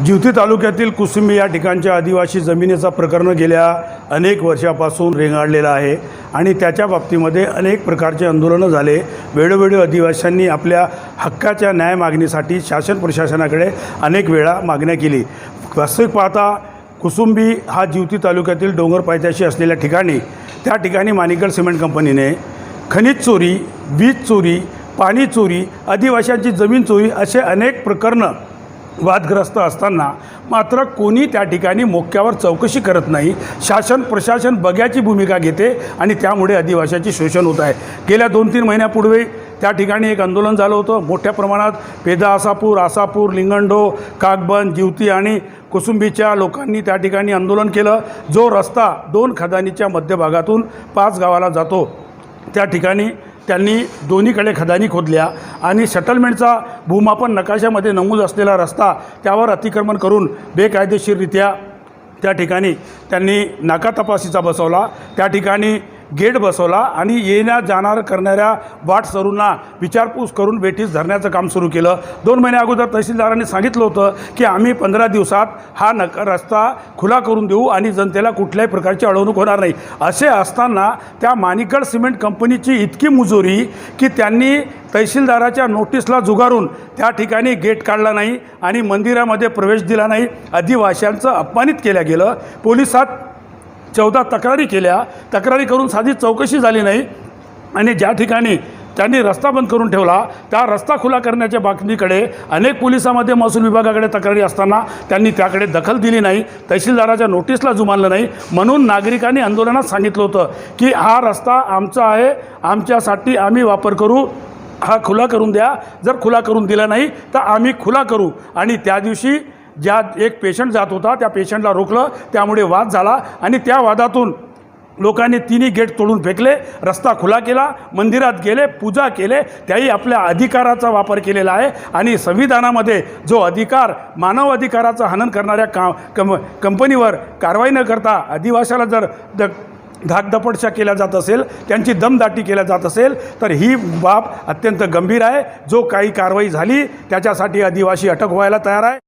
जिवती तालुक्यातील कुसुंबी या ठिकाणच्या आदिवासी जमिनीचा प्रकरण गेल्या अनेक वर्षापासून रेंगाळलेलं आहे आणि त्याच्या बाबतीमध्ये अनेक प्रकारचे आंदोलनं झाले. वेळोवेळी आदिवासींनी आपल्या हक्काच्या न्याय मागणीसाठी शासन प्रशासनाकडे अनेक वेळा मागण्या केली. वास्तविक पाहता कुसुंबी हा जिवती तालुक्यातील डोंगर पायथ्याशी असलेल्या ठिकाणी त्या ठिकाणी मानिकल सिमेंट कंपनीने खनिज चोरी वीज चोरी पाणी चोरी आदिवाशांची जमीन चोरी असे अनेक प्रकरणं वादग्रस्त असताना मात्र कोणी त्या ठिकाणी मोक्यावर चौकशी करत नाही. शासन प्रशासन बघ्याची भूमिका घेते आणि त्यामुळे आदिवासीचे शोषण होत आहे. गेल्या दोन तीन महिन्यापूर्वी त्या ठिकाणी एक आंदोलन झालं होतं. मोठ्या प्रमाणात पेदा आसापूर आसापूर लिंगंडो कागबन जिवती आणि कुसुंबीच्या लोकांनी त्या ठिकाणी आंदोलन केलं. जो रस्ता दोन खदानीच्या मध्यभागातून पाच गावाला जातो त्या ठिकाणी त्यांनी दोन्हीकडे खदानी खोदल्या आणि सेटलमेंटचा भूमापन नकाशामध्ये नमूद असलेला रस्ता त्यावर अतिक्रमण करून बेकायदेशीररित्या त्या ठिकाणी त्यांनी नाका तपासीचा बसवला. त्या ठिकाणी गेट बसवला आणि येण्या जाणार करणाऱ्या वाटसरूंना विचारपूस करून वेठीस धरण्याचं काम सुरू केलं. दोन महिन्या अगोदर तहसीलदारांनी सांगितलं होतं की आम्ही पंधरा दिवसात हा नक रस्ता खुला करून देऊ आणि जनतेला कुठल्याही प्रकारची अडवणूक होणार नाही. असे असताना त्या मानिकड सिमेंट कंपनीची इतकी मुजोरी की त्यांनी तहसीलदाराच्या नोटीसला जुगारून त्या ठिकाणी गेट काढला नाही आणि मंदिरामध्ये प्रवेश दिला नाही. आदिवाशांचं अपमानित केलं गेलं. पोलिसात चौदा तक्रारी केल्या. तक्रारी करून साधी चौकशी झाली नाही. आणि ज्या ठिकाणी त्यांनी रस्ता बंद करून ठेवला त्या रस्ता खुला करण्याच्या बातमीकडे अनेक पोलिसामध्ये महसूल विभागाकडे तक्रारी असताना त्यांनी त्याकडे दखल दिली नाही तहसीलदाराच्या नोटीसला जुमानलं नाही. म्हणून नागरिकांनी आंदोलनात सांगितलं होतं की हा रस्ता आमचा आहे आमच्यासाठी आम्ही वापर करू हा खुला करून द्या. जर खुला करून दिला नाही तर आम्ही खुला करू. आणि त्या दिवशी ज्या एक पेशंट जात होता त्या पेशंटला रोखलं त्यामुळे वाद झाला आणि त्या वादातून लोकांनी तिन्ही गेट तोडून फेकले रस्ता खुला केला मंदिरात गेले पूजा केले त्याही आपल्या अधिकाराचा वापर केलेला आहे आणि संविधानामध्ये जो अधिकार मानव अधिकाराचं हनन करणाऱ्या का कम कंपनीवर कारवाई न करता आदिवासाला जर द धाकधपटशा केल्या जात असेल त्यांची दमदाटी केल्या जात असेल तर ही बाब अत्यंत गंभीर आहे. जो काही कारवाई झाली त्याच्यासाठी आदिवासी अटक व्हायला तयार आहे.